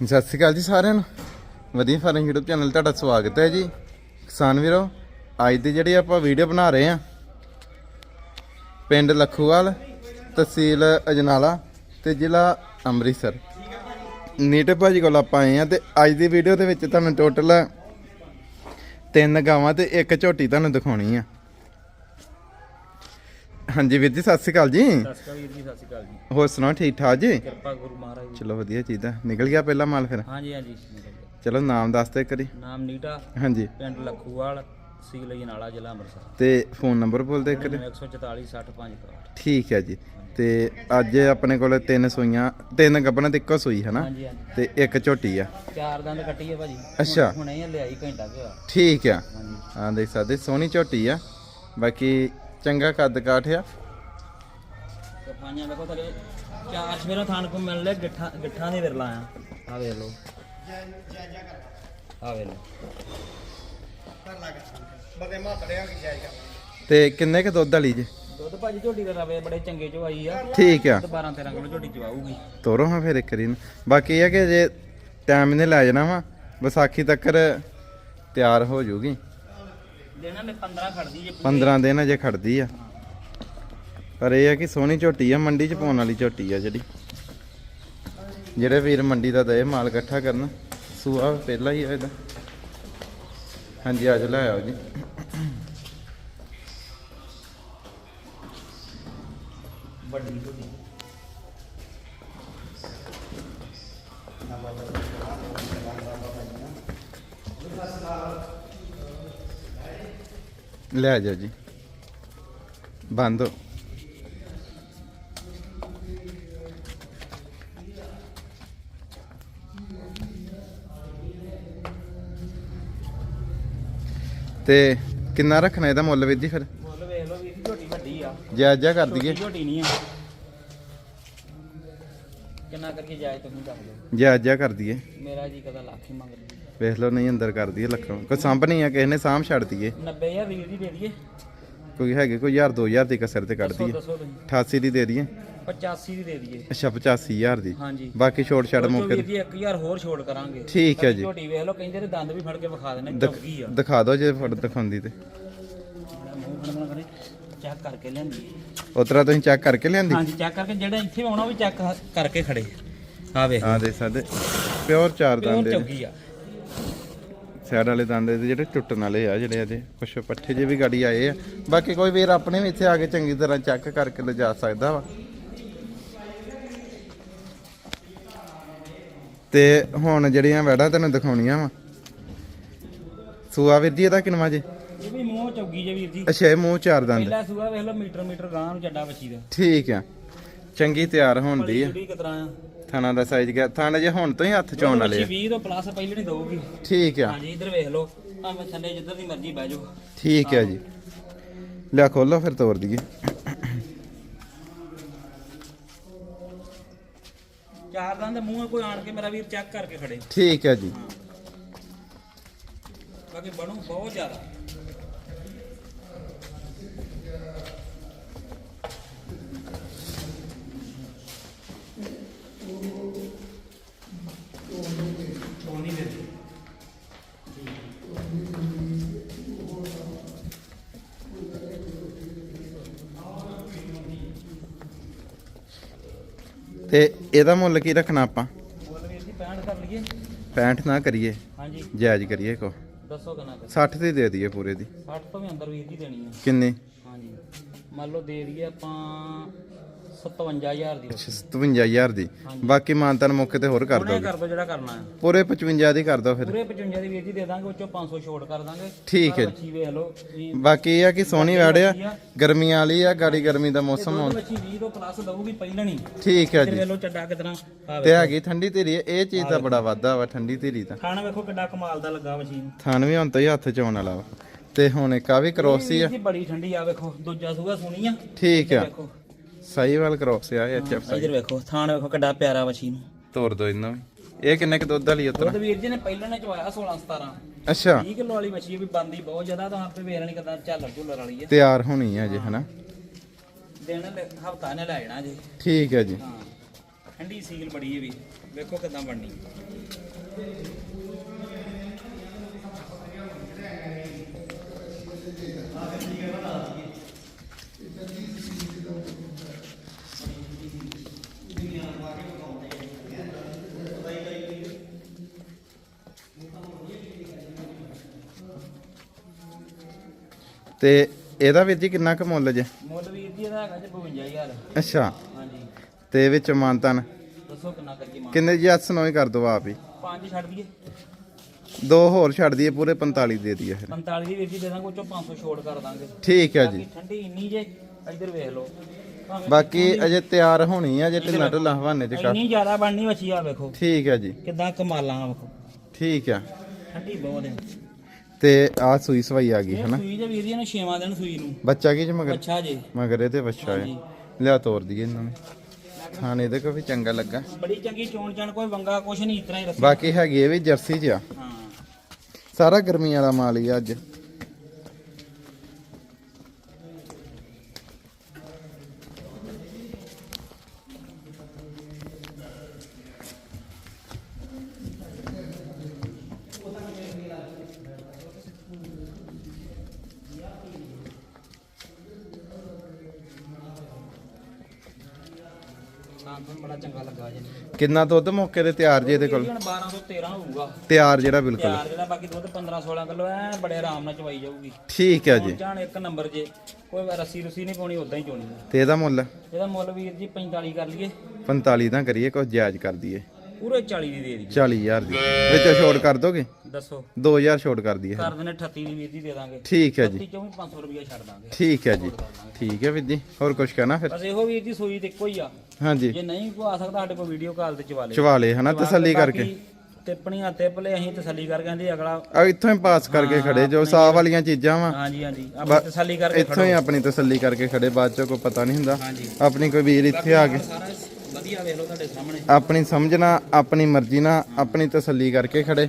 ਸਤਿ ਸ਼੍ਰੀ ਅਕਾਲ ਜੀ ਸਾਰਿਆਂ ਨੂੰ। ਵਧੀਆ ਫਾਰਮ YouTube ਚੈਨਲ ਤੁਹਾਡਾ ਸਵਾਗਤ ਹੈ ਜੀ। ਕਿਸਾਨ ਵੀਰੋ, ਅੱਜ ਦੀ ਜਿਹੜੀ ਆਪਾਂ ਵੀਡੀਓ ਬਣਾ ਰਹੇ ਆ ਪਿੰਡ ਲੱਖੂਵਾਲ, ਤਹਿਸੀਲ ਅਜਨਾਲਾ ਤੇ ਜ਼ਿਲ੍ਹਾ ਅੰਮ੍ਰਿਤਸਰ। ਨੀਟੇ ਭਾਜੀ ਕੋਲ ਆਪਾਂ ਆਏ ਆ ਤੇ ਅੱਜ ਦੀ ਵੀਡੀਓ ਦੇ ਵਿੱਚ ਤੁਹਾਨੂੰ ਟੋਟਲ ਤਿੰਨ ਗਾਵਾਂ ਤੇ ਇੱਕ ਝੋਟੀ ਤੁਹਾਨੂੰ ਦਿਖਾਉਣੀ ਆ। ਹਾਂਜੀ ਵੀਰ ਜੀ ਸਤਿ ਸ਼੍ਰੀ ਅਕਾਲ ਜੀ। ਸਤਿ ਸ਼੍ਰੀ ਅਕਾਲ ਵੀਰ ਜੀ ਸਤਿ ਸ਼੍ਰੀ ਅਕਾਲ ਜੀ। ਹੋਰ ਸੁਣਾਓ ਠੀਕ ਠਾਕ ਜੀ? ਕਿਰਪਾ ਗੁਰੂ ਮਹਾਰਾਜ ਚਲੋ ਵਧੀਆ ਚੀਜ਼ ਆ। ਨਿਕਲ ਗਿਆ ਪਹਿਲਾ ਮਾਲ ਫਿਰ? ਹਾਂਜੀ ਹਾਂਜੀ। ਚਲੋ ਨਾਮ ਦੱਸ ਦੇ ਕਰੀ ਨਾਮ ਨੀਟਾ। ਹਾਂਜੀ। ਪਿੰਡ ਲੱਖੂਵਾਲ ਤਹਿਸੀਲ ਜਨਾਲਾ ਜ਼ਿਲ੍ਹਾ ਅੰਮ੍ਰਿਤਸਰ। ਤੇ ਫੋਨ ਨੰਬਰ ਬੋਲ ਦੇ ਕਰੀ 144 65 ਠੀਕ ਹੈ ਜੀ। ਤੇ ਅੱਜ ਆਪਣੇ ਕੋਲ ਤਿੰਨ ਸੂਈਆਂ ਤਿੰਨ ਗੱਬਣਾ ਤੇ ਇੱਕੋ ਸੂਈ ਹੈ ਨਾ ਤੇ ਇੱਕ ਝੋਟੀ ਆ। ਚਾਰ ਦੰਦ ਕੱਟੀ ਹੈ ਭਾਜੀ। ਅੱਛਾ। ਹੁਣੇ ਹੀ ਲਿਆਈ ਘੰਟਾ ਗਿਆ ਠੀਕ ਆ। ਹਾਂ ਦੇਖ ਸਕਦੇ ਸੋਹਣੀ ਝੋਟੀ ਆ। ਬਾਕੀ ਚੰਗਾ ਕੱਦ ਕਾਠ ਆ ਤੇ ਪਾਈਆਂ ਦੇਖੋ ਤੇਰੇ ਚਾਰ ਸਵੇਰੋਂ ਥਾਣ ਕੋ ਮਿਲ ਲੈ ਗਿੱਠਾਂ ਗਿੱਠਾਂ ਦੇ ਵਿਰਲਾ ਆ। ਆ ਵੇਖ ਲਓ। ਆ ਵੇਖ ਲਓ। ਤੇ ਕਿੰਨੇ ਕ ਦੁੱਧ ਵਾਲੀ ਜੀ? ਦੁੱਧ ਭਾਜੀ ਝੋਟੀ ਦੇ ਰਵੇ ਬੜੇ ਚੰਗੇ ਚੋ ਆਈ ਆ। ਠੀਕ ਆ। ਤੇ 12 13 ਕਿਲੋ ਝੋਟੀ ਚਵਾਊਗੀ ਤੋਰੋ ਹਾਂ ਫਿਰ ਇੱਕ ਵਾਰੀ ਨੂੰ ਬਾਕੀ ਇਹ ਆ ਕਿ ਜੇ ਟਾਈਮ ਇਹਨੇ ਲੈ ਜਾਣਾ ਵਾ ਵਿਸਾਖੀ ਤੱਕ ਤਿਆਰ ਹੋ ਜਾਊਗੀ ਦੇਣਾ ਨੇ 15 ਖੜਦੀ ਜੇ 15 ਦਿਨ ਅਜੇ ਖੜਦੀ ਆ। ਪਰ ਇਹ ਆ ਕਿ ਸੋਹਣੀ ਝੋਟੀ ਆ ਮੰਡੀ ਚ ਪਾਉਣ ਵਾਲੀ ਝੋਟੀ ਆ ਜਿਹੜੀ। ਜਿਹੜੇ ਵੀਰ ਮੰਡੀ ਦਾ ਦਏ ਮਾਲ ਇਕੱਠਾ ਕਰਨ ਸੂਆ ਪਹਿਲਾ ਹੀ ਆ ਇਹਦਾ। ਹਾਂਜੀ ਆਜੋ ਲੈ ਆਓ ਜੀ। ਵੱਡੀ ਝੋਟੀ। ਲੈ ਜਾਓ ਜੀ। ਬੰਦ। ਤੇ ਕਿੰਨਾ ਰੱਖਣਾ ਇਹਦਾ ਮੁੱਲ ਵੀਰ ਜੀ ਫਿਰ? ਮੁੱਲ ਵੇਖ ਲਓ ਵੀਰ ਦੀ ਝੋਟੀ ਵੱਡੀ ਆ। ਜਾਇਜ਼ਾ ਕਰ ਦਈਏ। ਛੋਟੀ ਝੋਟੀ ਨਹੀਂ ਆ। ਕਿੰਨਾ ਕਰਕੇ ਜਾਏ ਤੁਸੀਂ ਦੱਸ ਦਿਓ। ਜਾਇਜ਼ਾ ਕਰ ਦਈਏ। ਮੇਰਾ ਜੀ ਕਦਾ ਲੱਖ ਹੀ ਮੰਗ ਲਈ ਵੇਖ ਲਓ ਨਹੀਂ ਅੰਦਰ ਕਰ ਦਈਏ ਲੱਖੋਂ। ਕੋਈ ਸੰਭ ਨਹੀਂ ਆ ਕਿਸੇ ਨੇ ਸਾਂਭ ਛੱਡ ਦਈਏ। 90000 ਵੀਰ ਦੀ ਦੇ ਦਈਏ। ਕੋਈ ਹੈਗੇ ਕੋਈ 1000 2000 ਦੀ ਕਸਰ ਤੇ ਕੱਢ ਦਈਏ। ਦੱਸੋ ਤੁਸੀਂ। 88 ਦੀ ਦੇ ਦਈਏ। 85 ਦੀ ਦੇ ਦਈਏ। ਅੱਛਾ 85000 ਦੀ। ਹਾਂਜੀ। ਬਾਕੀ ਛੋਟ ਚੋਂ ਮੌਕੇ ਤੇ। ਜੀ 1000 ਹੋਰ ਛੋੜ ਕਰਾਂਗੇ। ਠੀਕ ਹੈ ਜੀ। ਝੋਟੀ ਵੇਖ ਲਓ ਕਹਿੰਦੇ ਤੇ ਦੰਦ ਵੀ ਫੜ ਕੇ ਵਿਖਾ ਦੇਣੇ ਦਿਖ- ਚੌਕੀ ਆ। ਦਿਖਾ ਦਿਓ ਜੇ ਫੜ ਦਿਖਾਉਂਦੀ ਤੇ। ਚੈੱਕ ਕਰਕੇ ਲਿਆਂਦੀ। ਉਤਰਾ ਤੁਸੀਂ ਚੈੱਕ ਕਰਕੇ ਲਿਆਂਦੀ? ਹਾਂਜੀ ਚੈੱਕ ਕਰਕੇ ਜਿਹੜਾ ਇੱਥੇ ਆਉਣਾ ਉਹ ਵੀ ਚੈੱਕ ਕਰਕੇ ਖੜੇ। ਆ ਵੇਖ ਹਾਂ ਦੇ ਸਕਦੇ। ਪਿਓਰ ਚਾਰ ਦੰਦ ਦੇ ਚੌਕੀ ਆ। ਸਾਈਡ ਵਾਲੇ ਦੰਦ ਇਹਦੇ ਜਿਹੜੇ ਟੁੱਟਣ ਵਾਲੇ ਆ ਜਿਹੜੇ ਇਹਦੇ ਕੁਛ ਪੱਠੇ ਜੇ ਵੀ ਗਾੜੀ ਆਏ ਆ। ਬਾਕੀ ਕੋਈ ਵੀਰ ਆਪਣੇ ਵੀ ਇੱਥੇ ਆ ਕੇ ਚੰਗੀ ਤਰ੍ਹਾਂ ਚੈੱਕ ਕਰਕੇ ਲਿਜਾ ਸਕਦਾ ਵਾ। ਤੇ ਹੁਣ ਜਿਹੜੀਆਂ ਵੈੜਾਂ ਤੈਨੂੰ ਦਿਖਾਉਣੀਆਂ ਵਾ। ਸੂਆ ਵੀਰ ਜੀ ਇਹਦਾ ਕਿੰਨਵਾ ਜੇ? ਇਹ ਵੀ ਮੂੰਹ ਚੌਗੀ ਜੇ ਵੀਰ ਜੀ। ਅੱਛਾ ਇਹ ਮੂੰਹ ਚਾਰ ਦੰਦ। ਪਹਿਲਾ ਸੂਆ ਵੇਖ ਲਓ ਮੀਟਰ ਮੀਟਰ ਗਾਂ ਨੂੰ ਚੱਡਾ ਬੱਚੀ ਦਾ। ਠੀਕ ਆ। ਚੰਗੀ ਤਿਆਰ ਹੋਣ ਦੀ ਆ। ਕਿਤਰਾ ਆ। ਥਾਣਾ ਦਾ ਸਾਈਜ਼ ਗਿਆ। ਥਾਣਾ ਜੇ ਹੁਣ ਤੋਂ ਹੀ ਹੱਥ ਚੋਣ ਵਾਲੇ ਆ। 20 ਤੋਂ ਪਲੱਸ ਪਹਿਲੇ ਨਹੀਂ ਦਊਗੀ। ਠੀਕ ਆ। ਹਾਂਜੀ ਇੱਧਰ ਵੇਖ ਲਓ। ਭਾਵੇਂ ਥੱਲੇ ਜਿੱਧਰ ਦੀ ਮਰਜ਼ੀ ਬਹਿ ਜਾਓ। ਠੀਕ ਹੈ ਜੀ। ਲਿਆ ਖੋਲੋ ਫਿਰ ਤੋੜ ਦਈਏ। ਚਾਰ ਦੰਦ ਮੂੰਹ ਕੋਈ ਆਣ ਕੇ ਮੇਰਾ ਵੀਰ ਚੈੱਕ ਕਰਕੇ ਖੜੇ। ਠੀਕ ਹੈ ਜੀ। ਬਾਕੀ ਬਣੂ ਬਹੁਤ ਜ਼ਿਆਦਾ ਟੋਨੀ ਦੇ ਤੇ ਇਹਦਾ ਮੁੱਲ ਕੀ ਰੱਖਣਾ ਆਪਾਂ? ਬੋਲ ਵੀਰ ਜੀ 65 ਕਰ ਲਈਏ। 65 ਨਾ ਕਰੀਏ। ਹਾਂਜੀ। ਜਾਇਜ਼ ਕਰੀਏ ਕੋ ਦੱਸੋ ਕਿੰਨਾ ਕਰ 60 ਦੀ ਦੇ ਦਈਏ ਪੂਰੇ ਦੀ। 60 ਤੋਂ ਵੀ ਅੰਦਰ ਵੀਰ ਜੀ ਦੇਣੀ ਆ। ਕਿੰਨੇ? ਹਾਂਜੀ। ਮੰਨ ਲਓ ਦੇ ਦਈਏ ਆਪਾਂ 57000 ਦੀ ਅੱਛਾ 57000 ਦੀ। ਬਾਕੀ ਮਾਨਤਨ ਮੌਕੇ ਤੇ ਹੋਰ ਕਰ ਦੋਗੇ ਕਰ ਦੋ ਜਿਹੜਾ ਕਰਨਾ ਹੈ। ਪੂਰੇ 55 ਦੀ ਕਰ ਦੋ ਫਿਰ। ਪੂਰੇ 55 ਦੀ ਵੀਰ ਜੀ ਦੇ ਦਾਂਗੇ ਉਹ ਚੋਂ 500 ਛੋਟ ਕਰ ਦਾਂਗੇ। ਠੀਕ ਹੈ ਬਾਕੀ ਇਹ ਆ ਕਿ ਸੋਹਣੀ ਵੜਿਆ ਗਰਮੀਆਂ ਵਾਲੀ ਆ ਗਾੜੀ ਗਰਮੀ ਦਾ ਮੌਸਮ ਦੁੱਧ ਆਉਣ ਬੱਚੀ 20 ਤੋਂ ਪਲੱਸ ਦਊਗੀ ਪਹਿਲਣੀ। ਠੀਕ ਹੈ ਜੀ। ਵੇਖ ਲਓ ਚੱਡਾ ਕਿਤਨਾ ਤੇ ਹੈਗੀ ਠੰਡੀ ਧੀਰੀ ਇਹ ਚੀਜ਼ ਦਾ ਬੜਾ ਵਾਧਾ ਵਾ ਠੰਡੀ ਧੀਰੀ ਦਾ। ਖਾਣਾ ਵੇਖੋ ਕਿੱਡਾ ਕਮਾਲ ਦਾ ਲੱਗਾ ਮਸ਼ੀਨ। ਥਾਨ ਵੀ ਹੁਣ ਤੋਂ ਹੀ ਹੱਥ ਚ ਆਉਣ ਵਾਲਾ ਵਾ। ਤੇ ਹੁਣ ਇੱਕ ਆ ਵੀ ਕਰੋਸ ਆ। ਬੜੀ ਠੰਡੀ ਆ ਵੇਖੋ ਦੂਜਾ ਸੂਗਾ ਸੋਹਣੀ ਆ। ਠੀਕ ਆ। ਸਹੀ ਵਾਲ ਕਰੋਸ ਆ ਐਚ ਐਫ ਇਧਰ ਵੇਖੋ ਥਾਣ ਵੇਖੋ ਕਿੱਡਾ ਪਿਆਰਾ ਮਸ਼ੀਨ ਤੋੜ ਦੋ ਇਹਨਾਂ ਵੀ। ਇਹ ਕਿੰਨੇ ਕ ਦੁੱਧ ਵਾਲੀ ਉਤਰਾ? ਦੁੱਧ ਵੀਰ ਜੀ ਨੇ ਪਹਿਲਾਂ ਨੇ ਚਵਾਇਆ 16 17 ਅੱਛਾ। 20 ਕਿਲੋ ਵਾਲੀ ਮੱਛੀ ਵੀ ਬੰਦੀ ਬਹੁਤ ਜ਼ਿਆਦਾ ਤਾਂ ਆਪੇ ਵੇਖ ਲੈਣੀ ਕਿਦਾਂ ਝਾਲਰ ਝੁੱਲਰ ਵਾਲੀ ਆ। ਤਿਆਰ ਹੋਣੀ ਆ ਜੇ ਹਨਾ? ਦਿਨ ਹਫਤਾ ਨੇ ਲੈ ਜਾਣਾ ਜੀ ਠੀਕ ਹੈ ਜੀ। ਹਾਂ ਠੰਡੀ ਸੀਲ ਬੜੀ ਹੈ ਵੀ ਵੇਖੋ ਕਿਦਾਂ ਬਣਨੀ। ਤੇ ਇਹਦਾ ਵੀਰ ਜੀ ਕਿੰਨਾ ਕੁ ਮੁੱਲ ਜੇ? ਮੁੱਲ ਵੀਰ ਜੀ ਇਹਦਾ ਹੈਗਾ ਜੀ 52000 ਅੱਛਾ। ਹਾਂਜੀ। ਤੇ ਵਿੱਚ ਮਾਨਤਨ ਦੱਸੋ ਕਿੰਨਾ ਕਰਕੇ ਕਿੰਨੇ ਜੀ ਹੱਥ ਨੋਈ ਕਰ ਦੋ ਆਪ ਹੀ। ਪੰਜ ਛੱਡ ਦਈਏ। ਦੋ ਹੋਰ ਛੱਡ ਦਈਏ ਪੂਰੇ 45 ਦੇ ਦਈਏ ਫਿਰ। 45 ਦੀ ਵੀਰ ਜੀ ਦੇ ਦਾਂਗੇ ਉਹ ਚੋਂ 500 ਛੋੜ ਕਰ ਦਾਂਗੇ। ਠੀਕ ਹੈ ਜੀ। ਬਾਕੀ ਠੰਡੀ ਇੰਨੀ ਜੇ ਇੱਧਰ ਵੇਖ ਲਓ। ਭਾਵੇਂ ਬਾਕੀ ਅਜੇ ਤਿਆਰ ਹੋਣੀ ਆ ਜੇ ਢਿੱਲਾ ਢਿੱਲਾ ਹਵਾਨੇ ਚ ਕਰ। ਇੰਨੀ ਜ਼ਿਆਦਾ ਬਣਨੀ ਮੱਛੀ ਆ ਵੇਖੋ। ਠੀਕ ਹੈ ਜੀ। ਕਿਦਾਂ ਕਮਾਲਾਂ ਵੇਖੋ। ਠੀਕ ਆ। ਠੰਡੀ ਬਹੁਤ ਹੈ ਤੇ ਆ ਸੂਈ ਸਵਾਈ ਆ ਗਈ ਹਨਾ? ਸੂਈ ਜੇ ਵੀਰ ਜੀ ਨੂੰ 6ਵਾਂ ਦਿਨ ਸੂਈ ਨੂੰ। ਬੱਚਾ ਕੀ ਚ ਮਗਰ? ਅੱਛਾ ਜੀ। ਮਗਰ ਇਹਦੇ ਬੱਚਾ ਹੈ। ਲਿਆ ਤੋਰ ਦਈਏ ਇਹਨਾਂ ਨੂੰ। ਖਾਣੇ ਦੇ ਕੋ ਵੀ ਚੰਗਾ ਲੱਗਾ। ਬੜੀ ਚੰਗੀ ਚੋਣ ਚਾਣ ਕੋਈ ਵੰਗਾ ਕੁਛ ਨਹੀਂ ਇਤਰਾ ਹੀ ਰੱਖੀ ਬਾਕੀ ਹੈਗੀ ਇਹ ਵੀ ਜਰਸੀ ਚ ਆ। ਹਾਂ। ਸਾਰਾ ਗਰਮੀ ਵਾਲਾ ਮਾਲ ਹੀ ਅੱਜ। ਬੜਾ ਚੰਗਾ ਲੱਗਾ ਜੀ। ਕਿੰਨਾ ਦੁੱਧ ਮੌਕੇ ਤੇ ਤਿਆਰ ਜੇ ਇਹਦੇ ਕੋਲ? ਹੁਣ 12 ਤੋਂ 13 ਹੋਊਗਾ। ਤਿਆਰ ਜਿਹੜਾ ਬਿਲਕੁਲ। ਤਿਆਰ ਜਿਹੜਾ ਬਾਕੀ ਦੁੱਧ 15 16 ਕਿਲੋ ਐ ਬੜੇ ਆਰਾਮ ਨਾਲ ਚਵਾਈ ਜਾਊਗੀ। ਠੀਕ ਹੈ ਜੀ। ਜਾਣ ਇੱਕ ਨੰਬਰ ਜੇ ਕੋਈ ਰੱਸੀ ਰੁਸੀ ਨਹੀਂ ਪਾਉਣੀ ਉਦਾਂ ਹੀ ਚੋਣੀ ਆ। ਤੇ ਇਹਦਾ ਮੁੱਲ? ਇਹਦਾ ਮੁੱਲ ਵੀਰ ਜੀ 45 ਕਰ ਲਈਏ। 45 ਦਾ ਕਰੀਏ ਕੁਝ ਜਾਇਜ਼ ਕਰ ਦਈਏ। ਪੂਰੇ 40 ਦੀ ਦੇ ਦੀ 40000 ਦੀ। ਵਿੱਚ ਛੋਟ ਕਰ ਦੋਗੇ? ਦੱਸੋ। 2000 ਛੋਟ ਕਰ ਦਈਏ ਕਰ ਦਿੰਦੇ 38 ਦੀ ਵੀਰ ਜੀ ਦੇ ਦਾਂਗੇ। ਠੀਕ ਹੈ ਜੀ। 38 ਚੋਂ ਵੀ 500 ਰੁਪਇਆ ਛੱਡ ਦਾਂਗੇ। ਠੀਕ ਹੈ ਜੀ। ਠੀਕ ਹੈ ਵੀਰ ਜੀ। ਹੋਰ ਕੁਝ ਕਹਿਣਾ ਫਿਰ? ਬਸ ਇਹੋ ਵੀਰ ਜੀ ਸੂਈ ਤੇ ਇੱਕੋ ਹੀ ਆ। ਹਾਂਜੀ। ਜੇ ਨਹੀਂ ਕੋ ਆ ਸਕਦਾ ਸਾਡੇ ਕੋਲ ਵੀਡੀਓ ਕਾਲ ਤੇ ਚਵਾ ਲੈ। ਚਵਾਲੇ ਹਨਾ? ਤਸੱਲੀ ਕਰਕੇ। ਟਿੱਪਣੀਆਂ ਤਿੱਪਲੇ ਅਸੀਂ ਤਸੱਲੀ ਕਰਕੇ ਕਹਿੰਦੇ ਅਗਲਾ ਆ ਇੱਥੋਂ ਹੀ ਪਾਸ ਕਰਕੇ ਖੜੇ ਜੋ ਸਾਹ ਵਾਲੀਆਂ ਚੀਜ਼ਾਂ ਵਾ। ਹਾਂਜੀ ਹਾਂਜੀ। ਆਪਣੀ ਤਸੱਲੀ ਕਰਕੇ ਇੱਥੋਂ ਹੀ ਆਪਣੀ ਤਸੱਲੀ ਕਰਕੇ ਖੜੇ ਬਾਅਦ ਚੋਂ ਕੋਈ ਪਤਾ ਨਹੀਂ ਹੁੰਦਾ। ਆਪਣੀ ਕੋਈ ਵੀਰ ਇੱਥੇ ਆ ਕੇ। ਵਧੀਆ ਵੇਖ ਲਓ ਤੁਹਾਡੇ ਸਾਹਮਣੇ। ਆਪਣੀ ਸਮਝਣਾ ਆਪਣੀ ਮਰਜ਼ੀ ਨਾਲ ਆਪਣੀ ਤਸੱਲੀ ਕਰਕੇ ਖੜੇ।